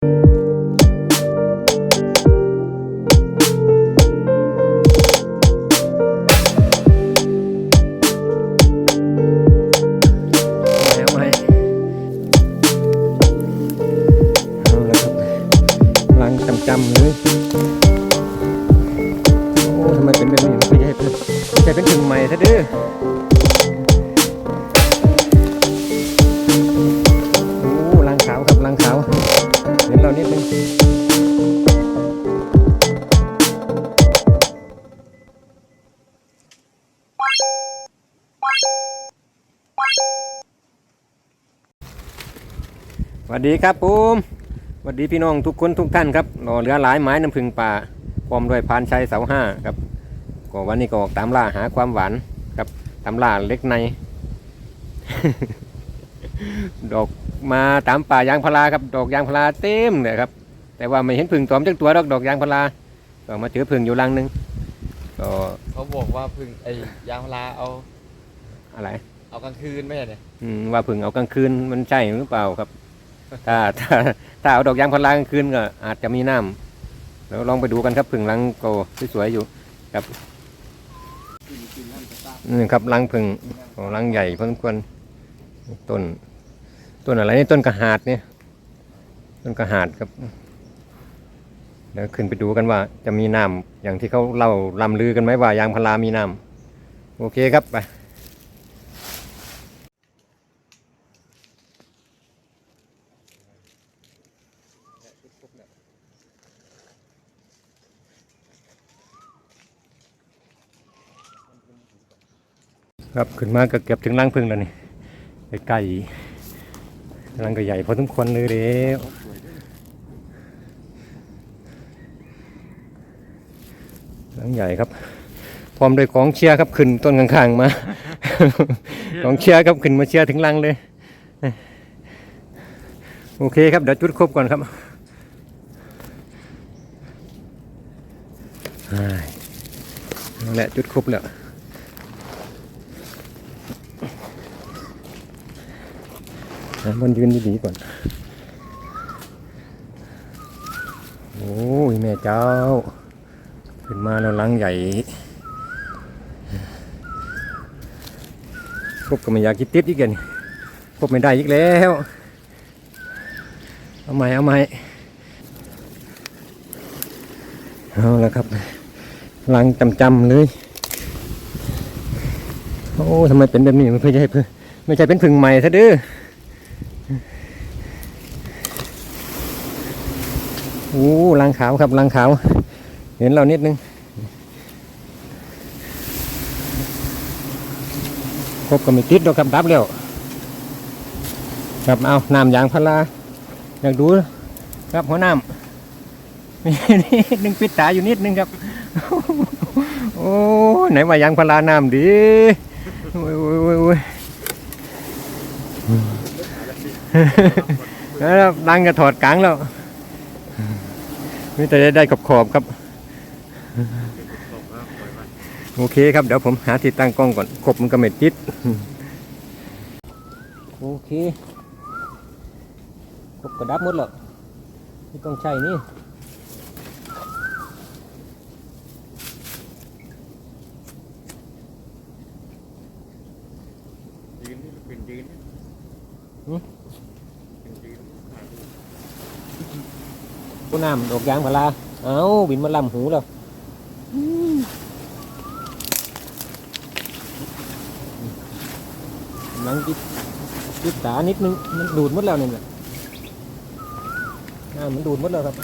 แล้วไหมเอาละครับล้างจำๆเลยโอ้ทำไมเป็นแบบนี้ไม่ใช่เป็นไม่ใช่เป็นถึงใหม่ซะเด้อโอ้ วัสดีครับผมสวัสดีพี่น้องทุกคนทุกท่านครับรอเรือหลายไม้น้ำพึ่งป่าพร้อมด้วยพานชัยเสาห้าครับก็วันนี้ก็ออกตามล่าหาความหวานครับตามล่าเล็กใน ดอกมาตามป่ายางพาราครับ ดอกยางพาราเต็มเลยครับ แต่ว่าไม่เห็นพึ่งตอมจักตัวดอกดอกยางพาราก็มาเจอพึ่งอยู่รังหนึงก็เขาบอกว่าพึ่งไอ้ยางพาราเอาอะไร เอากลางคืนไม่ใช่เนี่ยอืมว่าพึ่งเอากลางคืนมันใช่หรือเปล่าครับ ถ้าถ้าถ้าเอาดอกยางพารากลางคืนก็อาจจะมีน้ำแล้วลองไปดูกันครับพึ่งรังโกสวยๆอยู่ครับนี่ครับรังพึ่งโอ้รังใหญ่เพอสมควรต้นต้นอะไรนี่ต้นกระหาดเนี่ยต้นกระหาดครับเดี๋ยวขึ้นไปดูกันว่าจะมีน้ำอย่างที่เขาเล่าลำลือกันไหมว่ายางพารามีน้ำโอเคครับไป ครับขึ้นมาก็เก็บถึงรังพึ่งแล้วนี่ใกล้ๆรังก็ใหญ่พอสมควรเลยเด้รังใหญ่ครับ พร้อมด้วยกองเชียร์ครับขึ้นต้นข้างๆมากองเชียร์ครับขึ้นมาเชียร์ถึงรังเลย โอเคครับเดี๋ยวจุดครบก่อนครับนั่นแหละจุดครบแล้ว นะมันยืนดีๆก่อน โอ้ยแม่เจ้า ขึ้นมาแล้วลังใหญ่พบก็ไม่อยากคิดติดอีกแล้วพบไม่ได้อีกแล้ว เอาใหม่เอาใหม่เอาละครับลังจำๆเลย โอ้ทำไมเป็นแบบนี้ไม่ใช่เพิ่งไม่ใช่เป็นพึ่งใหม่ซะเด้อ โอ้ลังขาวครับลังขาว เห็นเรานิดนึงครบก็ไม่ติดดอกครับดับแล้วครับเอาน้ำยางพาราอยากดูครับหัวน้ำนิดนึงปิดตาอยู่นิดนึงครับ โอ้ไหนว่ายางพาราน้ำดีโอ้ยโอ้ยโอ้ยโอ้ยแล้วดังจะถอดกลางแล้ว นี่แต่ได้ขอบขอบๆครับ โอเคครับ เดี๋ยวผมหาที่ตั้งกล้องก่อนขบมันก็ไม่ติดโอเคขบกระดับหมดแล้วไม่ต้องใช้นี่ยืนนี่เป็นยืนเป็นยืน กูน้ำดอกยางพาราเอาบินมาลำหูแล้วกำลังจิบจิบตานิดนึงมันดูดหมดแล้วเนี่ยน่ะอ่ามันดูดหมดแล้วครับ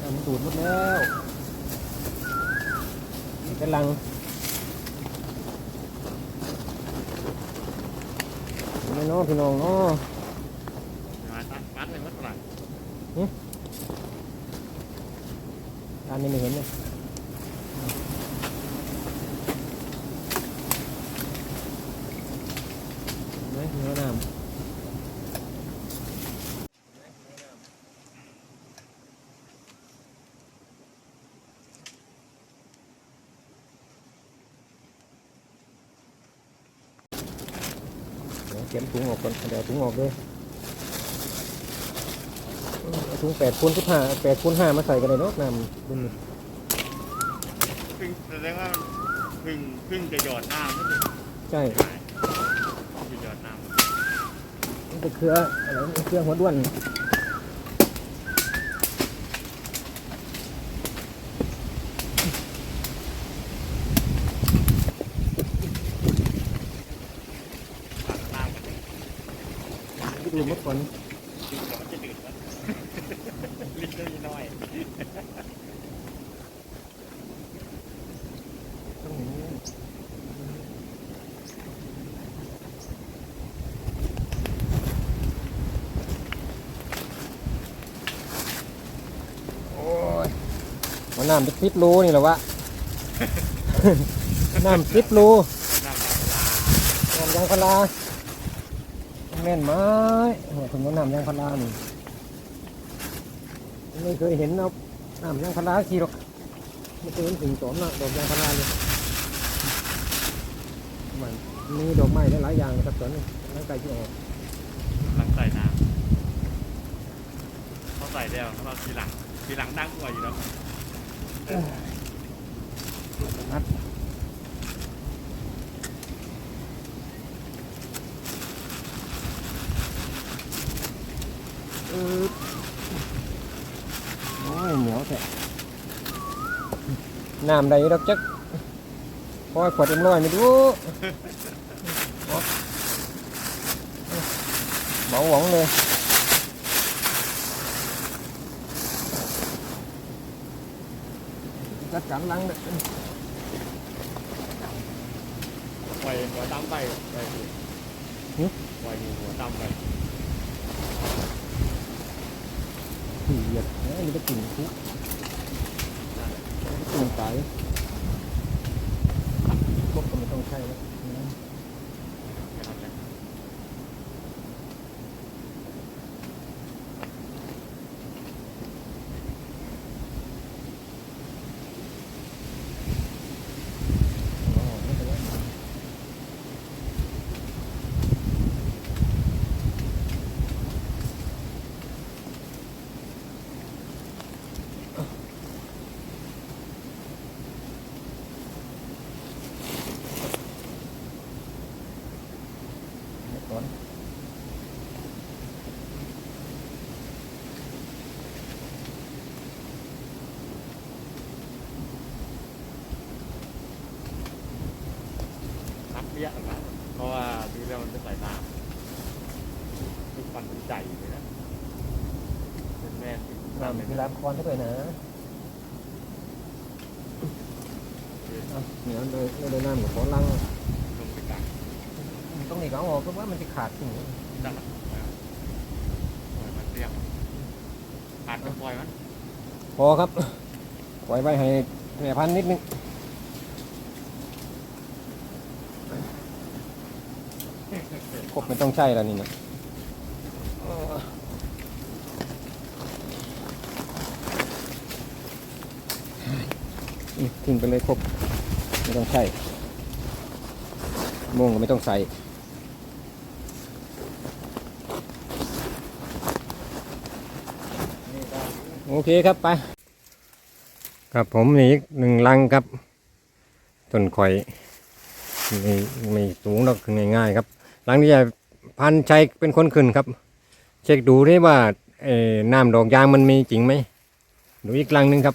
อ่ามันดูดหมดแล้วกำลังไม่น้องพี่น้องเนาะ มาตัดปัดเลยมัดเท่าไหร่ อันนี้ไม่เห็นเลยไหมเนื้อน้ำเดี๋ยวเก็บถุงออกก่อนเดี๋ยวเอาถุงออกเลย ถุงแปดคูณสิบห้าแปดคูณห้ามาใส่กันเลยเนาะน้ำรุ่นนี้พึ่งแสดงว่าพึ่งพึ่งจะหยอดน้ำนี่ใช่จะหยอดน้มันเป็นเครืออะไรเครือหัวด้วนำน้ำกันเลยดูเมื่อก่อน ดึงเดี๋ยวมันจะดื่มแล้วลิ้ นก็มีน้อยต้องอย่างนี้โอ้ยมันน้ำเป็นสิบโลนี่หรอวะ น้ำสิบโลน้ำน้ำน้ำยางพาราแม่นไม้โอ้ถึงว่าน้ำยางพารานี่ ไม่เคยเห็นเอาน้ำยางพาราขี่หรอกไม่เคยเห็นถึงสมนะดอกยางพาราเลยมันมีดอกไม้หลายๆอย่างนะครับตอนนี้ร่างกายที่ออกหลังใส่น้ำเขาใส่แล้วเขาเราทีหลังทีหลังดังกว่าอยู่แล้วนัดเออโอ้ยเหนียวแท้ น้ำใดดอกจักคอยขวดเอ็มร้อยไม่รู้เอาเบาหวังเลยจัดการล้างเลยปล่อยหัวตั้มไปไปดิหึปล่อยหัวตั้มไปผีเหยียดเอ้ยมันจะกลิ่นคุกมันจะก ลิ่นไตพวกก็ไม่ต้องใช่แล้วนะ แค่นั้นแหละ อ๋อไม่เป็นไรเดี๋ยวก่อ นนับเบี้ยนะเพราะว่าดูแล้วมันจะใส่น้ำทุกวันเป็นใจเลยนะเป็นแม่ที่น้ำเป็นที่ร้านคอนเท่าไหร่นะเอาเหนียวเลยไม่ได้น้ำกับขอลังลงไปกลาง ต้องห นีก็เอาออกเพราะว่ามันจะขาดสิ่งนี้ดังปล่อยมันเรียกขาดก็ปล่อยมันพอครับปล่อยไว้ให้แม่พันธุ์นิดนึงครบไม่ต้องใช่แล้วนี่นะอืมทิ้งไปเลยครบไม่ต้องใช่โม่งก็ไม่ต้องใส่ โอเคครับไป ครับผมนี่อีกหนึ่งลังครับต้นข่อยไม่ไม่สูงหรอกง่ายๆครับลังนี้จะพันชัยเป็นคนขึ้นครับ เช็คดูได้ว่าเอ่น้ำดอกยางมันมีจริงไหมดูอีกลังหนึ่งครับ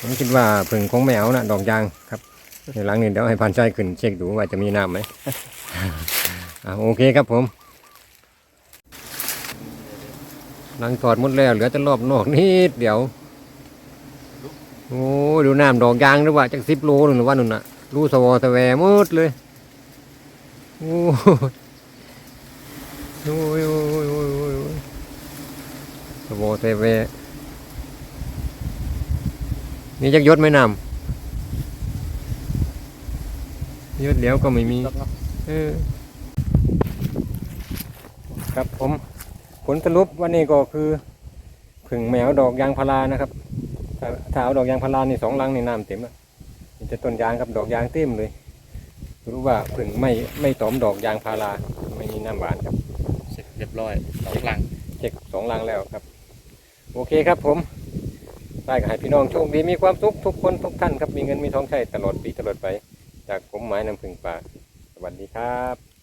ผมคิดว่าผึ่งคงไม่เอานะดอกยางครับในหลังนี้เดี๋ยวให้พันชัยขึ้น เช็คดูว่าจะมีน้ำไหมอ่าโอเคครับผม หลังถอดหมดแล้วเหลือแต่รอบนอกนิดเดียว โอ้ดูน้ำดอกยางหรือว่าจากสิบโลหรือว่านุ่นน่ะรูสวอสแวหมดเลย โอ้ยโอ้ยโอ้ยโอ้ยโอ้ยโอ้ยสวอสแวนี่จักยศไหมน้ำยศเดี๋ยวก็ไม่มี เออครับผม ผลสรุปวันนี้ก็คือผึ่งแมวดอกยางพารานะครับถ้าถ้าเอาดอกยางพารานี่สองลังในน้ำเต็มแล้วมีแต่ต้นยางกับดอกยางเต็มเลย รู้ว่าผึ่งไม่ไม่ตอมดอกยางพาราไม่มีน้ำหวานครับเสร็จเรียบร้อยสองหลังแจช็คสองลังแล้วครับ โอเคครับผมได้ก็ให้พี่น้องโชคดีมีความสุขทุกคนทุกท่านครับมีเงินมีทองใช้ตลอดปีตลอดไป จากผมหมายนำพึงป่ากสวัสดีครับ